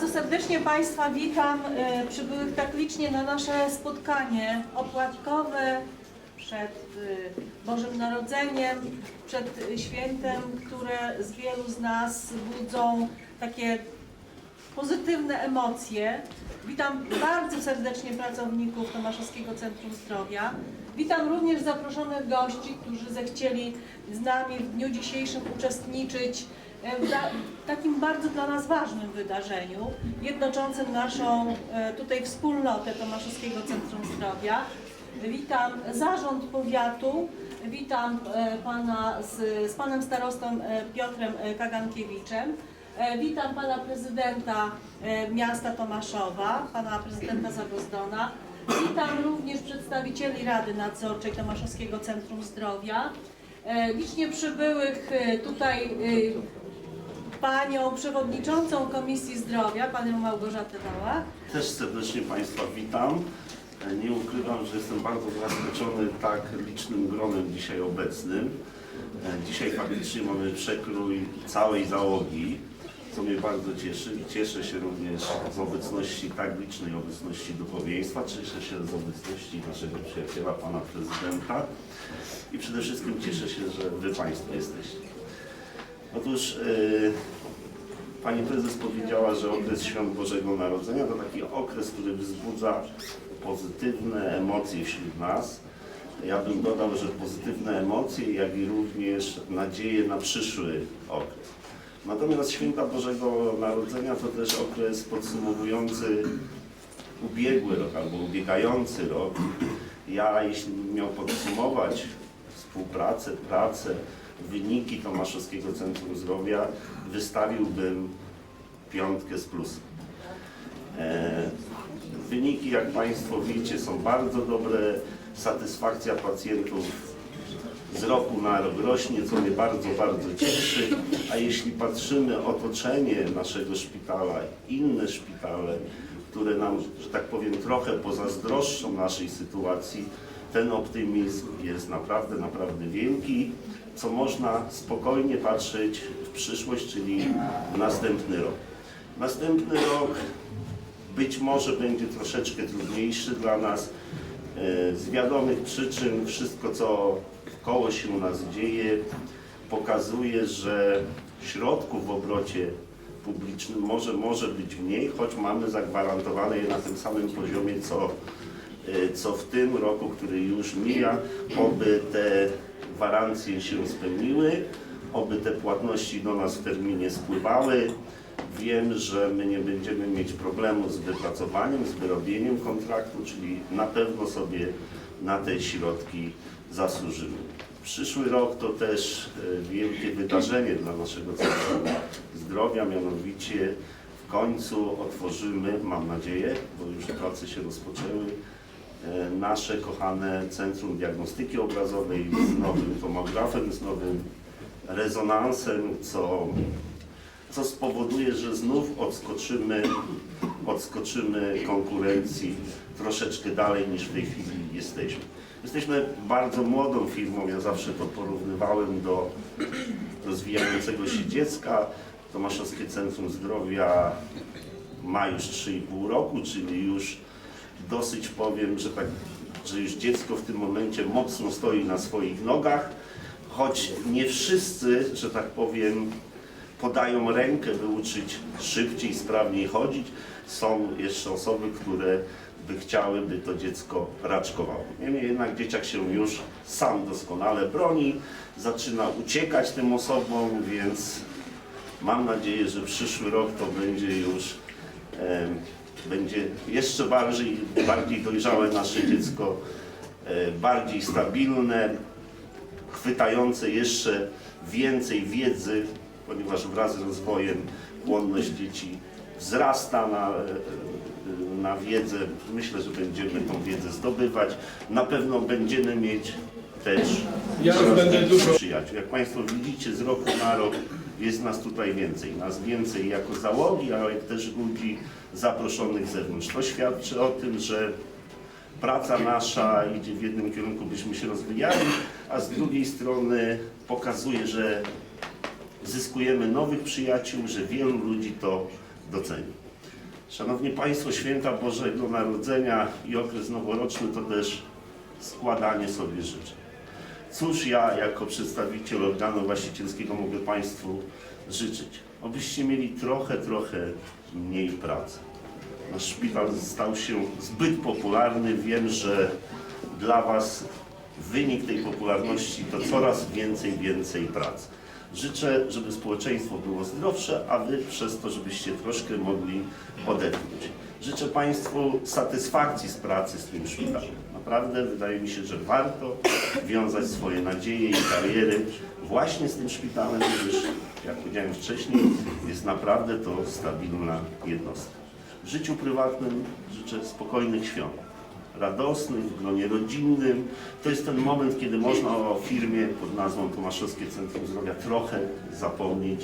serdecznie Państwa witam e, przybyłych tak licznie na nasze spotkanie opłatkowe przed e, Bożym Narodzeniem, przed świętem, które z wielu z nas budzą takie pozytywne emocje. Witam bardzo serdecznie pracowników Tomaszowskiego Centrum Zdrowia. Witam również zaproszonych gości, którzy zechcieli z nami w dniu dzisiejszym uczestniczyć w da- takim bardzo dla nas ważnym wydarzeniu, jednoczącym naszą e, tutaj wspólnotę Tomaszowskiego Centrum Zdrowia. Witam zarząd powiatu, witam e, pana z, z panem starostą e, Piotrem e, Kagankiewiczem. E, Witam pana prezydenta e, miasta Tomaszowa, pana prezydenta Zagozdona. Witam również przedstawicieli Rady Nadzorczej Tomaszowskiego Centrum Zdrowia. E, Licznie przybyłych e, tutaj e, panią przewodniczącą Komisji Zdrowia, panią Małgorzatę Wałach. Też serdecznie Państwa witam. Nie ukrywam, że jestem bardzo zaskoczony tak licznym gronem dzisiaj obecnym. Dzisiaj faktycznie mamy przekrój całej załogi, co mnie bardzo cieszy. Cieszę się również z obecności, tak licznej obecności duchowieństwa. Cieszę się z obecności naszego przyjaciela, Pana Prezydenta. I przede wszystkim cieszę się, że Wy Państwo jesteście. Otóż e, Pani prezes powiedziała, że okres świąt Bożego Narodzenia to taki okres, który wzbudza pozytywne emocje wśród nas. Ja bym dodał, że pozytywne emocje, jak i również nadzieję na przyszły okres. Natomiast święta Bożego Narodzenia to też okres podsumowujący ubiegły rok albo ubiegający rok. Ja, jeśli bym miał podsumować współpracę, pracę, wyniki Tomaszowskiego Centrum Zdrowia, wystawiłbym piątkę z plusem. E, Wyniki, jak Państwo widzicie, są bardzo dobre. Satysfakcja pacjentów z roku na rok rośnie, co mnie bardzo, bardzo cieszy. A jeśli patrzymy otoczenie naszego szpitala, inne szpitale, które nam, że tak powiem, trochę pozazdroszczą naszej sytuacji, ten optymizm jest naprawdę, naprawdę wielki, co można spokojnie patrzeć w przyszłość, czyli w następny rok. Następny rok być może będzie troszeczkę trudniejszy dla nas. E, Z wiadomych przyczyn wszystko, co koło się u nas dzieje, pokazuje, że środków w obrocie publicznym może, może być mniej, choć mamy zagwarantowane je na tym samym poziomie, co, e, co w tym roku, który już mija, oby te gwarancje się spełniły, oby te płatności do nas w terminie spływały. Wiem, że my nie będziemy mieć problemu z wypracowaniem, z wyrobieniem kontraktu, czyli na pewno sobie na te środki zasłużymy. Przyszły rok to też e, wielkie wydarzenie dla naszego Centrum Zdrowia, mianowicie w końcu otworzymy, mam nadzieję, bo już prace się rozpoczęły, nasze kochane Centrum Diagnostyki Obrazowej z nowym tomografem, z nowym rezonansem, co co spowoduje, że znów odskoczymy, odskoczymy konkurencji troszeczkę dalej niż w tej chwili jesteśmy. Jesteśmy bardzo młodą firmą, ja zawsze to porównywałem do rozwijającego się dziecka. Tomaszowskie Centrum Zdrowia ma już 3,5 roku, czyli już dosyć powiem, że tak, że już dziecko w tym momencie mocno stoi na swoich nogach, choć nie wszyscy, że tak powiem, podają rękę, by uczyć szybciej, sprawniej chodzić. Są jeszcze osoby, które by chciały, by to dziecko raczkowało. Niemniej jednak dzieciak się już sam doskonale broni, zaczyna uciekać tym osobom, więc mam nadzieję, że przyszły rok to będzie już em, będzie jeszcze bardziej, bardziej dojrzałe nasze dziecko, e, bardziej stabilne, chwytające jeszcze więcej wiedzy, ponieważ wraz z rozwojem płonność dzieci wzrasta na, na wiedzę. Myślę, że będziemy tą wiedzę zdobywać. Na pewno będziemy mieć też Ja będę dużo- przyjaciół. Jak Państwo widzicie, z roku na rok jest nas tutaj więcej. Nas więcej jako załogi, ale też ludzi zaproszonych z zewnątrz. To świadczy o tym, że praca nasza idzie w jednym kierunku, byśmy się rozwijali, a z drugiej strony pokazuje, że zyskujemy nowych przyjaciół, że wielu ludzi to doceni. Szanowni Państwo, święta Bożego Narodzenia i okres noworoczny to też składanie sobie życzeń. Cóż ja jako przedstawiciel organu właścicielskiego mogę Państwu życzyć? Abyście mieli trochę, trochę mniej pracy. Nasz szpital stał się zbyt popularny. Wiem, że dla Was wynik tej popularności to coraz więcej, więcej pracy. Życzę, żeby społeczeństwo było zdrowsze, a Wy przez to, żebyście troszkę mogli odetchnąć. Życzę Państwu satysfakcji z pracy z tym szpitalem. Naprawdę wydaje mi się, że warto wiązać swoje nadzieje i kariery właśnie z tym szpitalem, gdyż, jak powiedziałem wcześniej, jest naprawdę to stabilna jednostka. W życiu prywatnym życzę spokojnych świąt radosnych, w gronie rodzinnym. To jest ten moment, kiedy można o firmie pod nazwą Tomaszowskie Centrum Zdrowia trochę zapomnieć,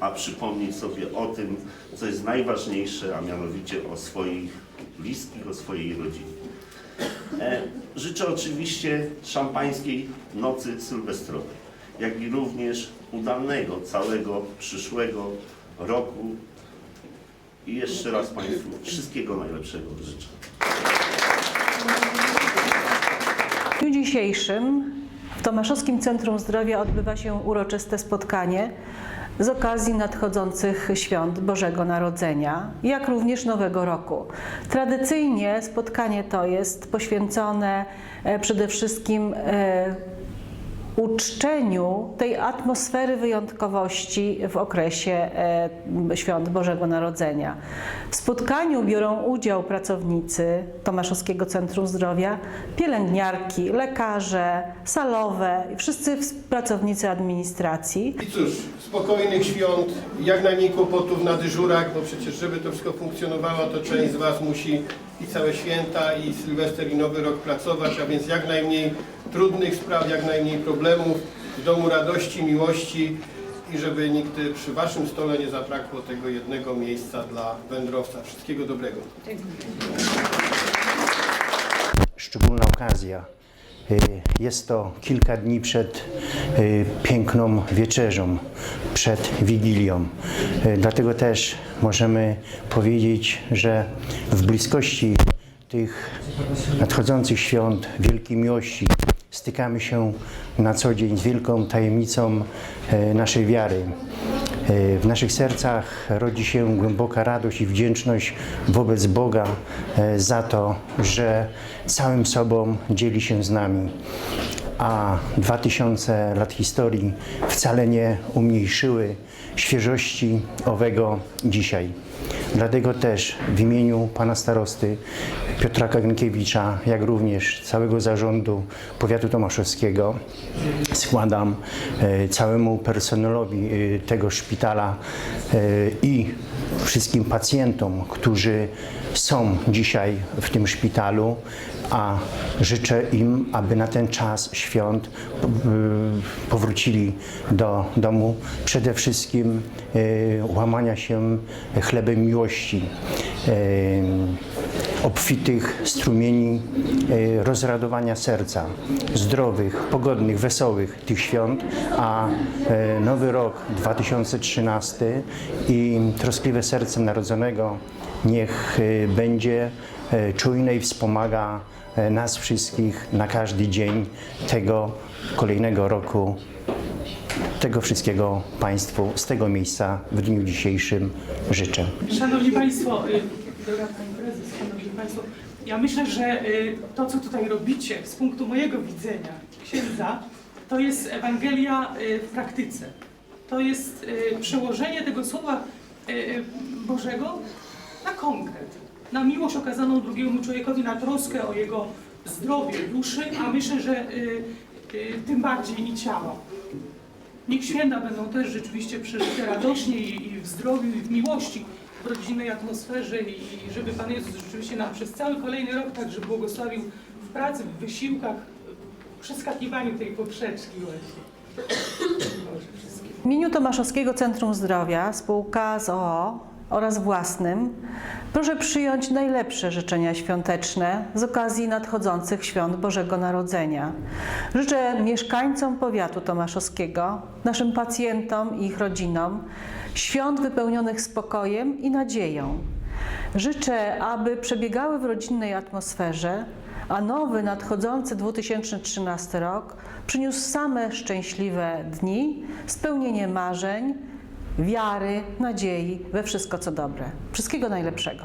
a przypomnieć sobie o tym, co jest najważniejsze, a mianowicie o swoich bliskich, o swojej rodzinie. E, życzę oczywiście szampańskiej nocy sylwestrowej, jak i również udanego całego przyszłego roku. I jeszcze raz Państwu wszystkiego najlepszego życzę. W dniu dzisiejszym w Tomaszowskim Centrum Zdrowia odbywa się uroczyste spotkanie z okazji nadchodzących świąt Bożego Narodzenia, jak również Nowego Roku. Tradycyjnie spotkanie to jest poświęcone e, przede wszystkim e, uczczeniu tej atmosfery wyjątkowości w okresie e, świąt Bożego Narodzenia. W spotkaniu biorą udział pracownicy Tomaszowskiego Centrum Zdrowia, pielęgniarki, lekarze, salowe i wszyscy ws- pracownicy administracji. I cóż, spokojnych świąt, jak najmniej kłopotów na dyżurach, bo przecież żeby to wszystko funkcjonowało, to część z Was musi i całe święta, i Sylwester, i Nowy Rok pracować, a więc jak najmniej trudnych spraw, jak najmniej problemów, w domu radości, miłości i żeby nigdy przy Waszym stole nie zabrakło tego jednego miejsca dla wędrowca. Wszystkiego dobrego. szczególna okazja. Y, Jest to kilka dni przed y, piękną wieczerzą, przed Wigilią. Y, Dlatego też możemy powiedzieć, że w bliskości tych nadchodzących świąt wielkiej miłości stykamy się na co dzień z wielką tajemnicą y, naszej wiary. E, W naszych sercach rodzi się głęboka radość i wdzięczność wobec Boga e, za to, że całym sobą dzieli się z nami. A 2000 lat historii wcale nie umniejszyły świeżości owego dzisiaj. Dlatego też w imieniu pana starosty Piotra Kagnkiewicza, jak również całego zarządu powiatu tomaszowskiego składam e, całemu personelowi e, tego szpitala e, i wszystkim pacjentom, którzy są dzisiaj w tym szpitalu, a życzę im, aby na ten czas świąt powrócili do domu. Przede wszystkim łamania się chlebem miłości, obfitych strumieni e, rozradowania serca, zdrowych, pogodnych, wesołych tych świąt, a e, nowy rok 2013 i troskliwe serce Narodzonego niech e, będzie czujne i wspomaga nas wszystkich na każdy dzień tego kolejnego roku. Tego wszystkiego Państwu z tego miejsca w dniu dzisiejszym życzę. Szanowni Państwo, droga Pani Prezes, Państwo, ja myślę, że y, to, co tutaj robicie z punktu mojego widzenia księdza, to jest Ewangelia y, w praktyce. To jest y, przełożenie tego słowa Bożego na konkret, na miłość okazaną drugiemu człowiekowi, na troskę o jego zdrowie duszy, a myślę, że tym bardziej i ciała. Niech święta będą też rzeczywiście przeżyte radośnie i w zdrowiu, i w miłości, w rodzinnej atmosferze i, żeby Pan Jezus rzeczywiście nam przez cały kolejny rok także błogosławił w pracy, w wysiłkach, w przeskakiwaniu tej poprzeczki właśnie. W imieniu Tomaszowskiego Centrum Zdrowia, spółka z OO oraz własnym proszę przyjąć najlepsze życzenia świąteczne z okazji nadchodzących świąt Bożego Narodzenia. Życzę mieszkańcom powiatu tomaszowskiego, naszym pacjentom i ich rodzinom świąt wypełnionych spokojem i nadzieją. Życzę, aby przebiegały w rodzinnej atmosferze, a nowy nadchodzący 2013 rok przyniósł same szczęśliwe dni, spełnienie marzeń, wiary, nadziei we wszystko co dobre. Wszystkiego najlepszego.